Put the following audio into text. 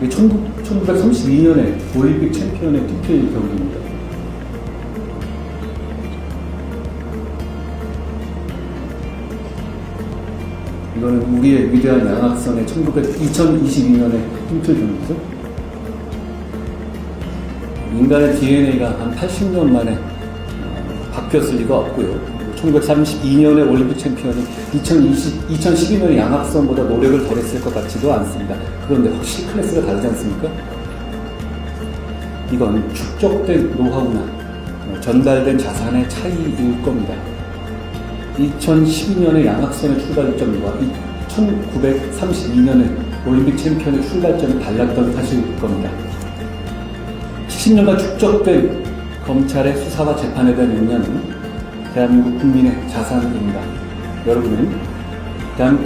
이게 1932년에 올림픽 챔피언의 투표인 경기입니다. 이거는 우리의 위대한 양악선의 1900, 2022년에 힘틀 경기죠. 인간의 DNA가 한 80년 만에 어, 바뀌었을 리가 없고요. 1932년에 올림픽 챔피언이 2020, 2012년에 양악선보다 노력을 덜 했을 것 같지도 않습니다. 그런데 확실히 클래스가 다르지 않습니까? 이건 축적된 노하우나 어, 전달된 자산의 차이일 겁니다. 2012년의 양악선의 출발점과 1932년의 올림픽 챔피언의 출발점이 달랐던 사실일 겁니다. 70년간 축적된 검찰의 수사와 재판에 대한 역량은 대한민국 국민의 자산입니다. 여러분은 대한민국